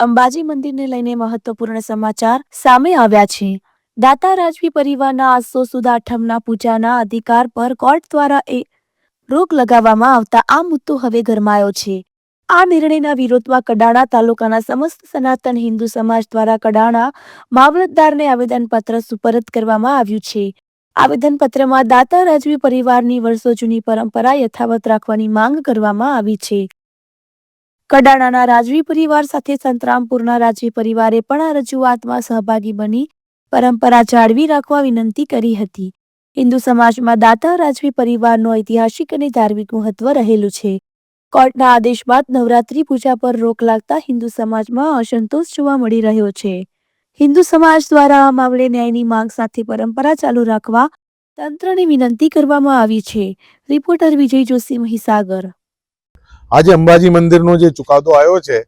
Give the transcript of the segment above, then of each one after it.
અંબાજી મંદિરને લઈને મહત્વપૂર્ણ સમાચાર સામે આવ્યા છે. દાતા રાજવી પરિવારના આસો સુદ આઠમના પૂજાના અધિકાર પર કોર્ટ દ્વારા એ રોક લગાવવામાં આવતા આ મુદ્દો હવે ગરમાયો છે. આ નિર્ણયના વિરોધમાં કડાણા તાલુકાના સમસ્ત સનાતન હિન્દુ સમાજ દ્વારા કડાણા મામલતદારને આવેદનપત્ર સુપરત કરવામાં આવ્યું છે. આવેદનપત્રમાં દાતા રાજવી પરિવારની વર્ષો જૂની પરંપરા યથાવત રાખવાની માંગ કરવામાં આવી છે. કડાણાના રાજવી પરિવાર સાથે સંતરામપુરના રાજવી પરિવારે પણ આ રજૂઆતમાં સહભાગી બની પરંપરા જાળવી રાખવા વિનંતી કરી હતી. હિન્દુ સમાજમાં દાતા રાજવી પરિવારનો ઐતિહાસિક અને ધાર્મિક મહત્વ રહેલું છે. કોર્ટના આદેશ બાદ નવરાત્રી પૂજા પર રોક લાગતા હિન્દુ સમાજમાં અસંતોષ જોવા મળી રહ્યો છે. હિન્દુ સમાજ દ્વારા આ મામલે ન્યાયની માંગ સાથે પરંપરા ચાલુ રાખવા તંત્રને વિનંતી કરવામાં આવી છે. રિપોર્ટર વિજય જોશી મહીસાગર. આજે અંબાજી મંદિરનો જે ચુકાદો આવ્યો છે,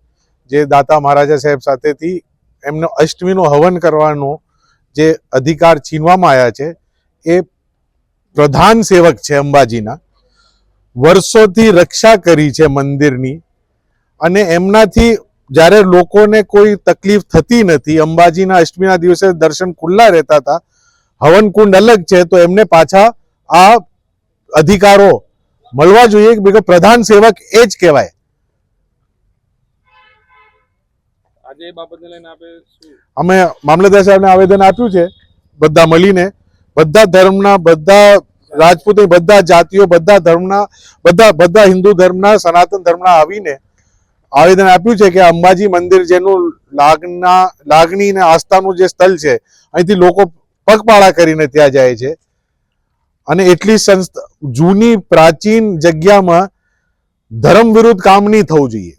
જે દાતા મહારાજા સાહેબ સાથેથી એમનો અષ્ટમીનો હવન કરવાનો જે અધિકાર છીનવામાં આવ્યા છે, એ પ્રધાન સેવક છે અંબાજીના. વર્ષોથી રક્ષા કરી છે મંદિરની અને એમનાથી જ્યારે લોકોને કોઈ તકલીફ થતી નથી, અંબાજીના અષ્ટમીના દિવસે દર્શન ખુલ્લા રહેતા હતા હવન કુંડ અલગ છે, તો એમને પાછા આ અધિકારો મળવા જોઈએ બીકો પ્રધાન સેવક એ જ કહેવાય. આજે એ બાબતને લઈને આપે અમે મામલતદાર સાહેબને આવેદન આપ્યું છે બધા મળીને બધા ધર્મના બધા રાજપૂત બધા જાતિઓ બધા ધર્મના બધા બધા હિન્દુ ધર્મના સનાતન ધર્મના આવીને આવેદન આપ્યું છે કે અંબાજી મંદિર જેનું લાગના લાગણી અને આસ્થાનું જે સ્થળ છે અહીંથી લોકો પગપાળા કરીને ત્યાં જાય છે. અને એટલી સંસ્થા જૂની પ્રાચીન જગ્યામાં ધર્મ વિરુદ્ધ કામ નહીં થવું જોઈએ.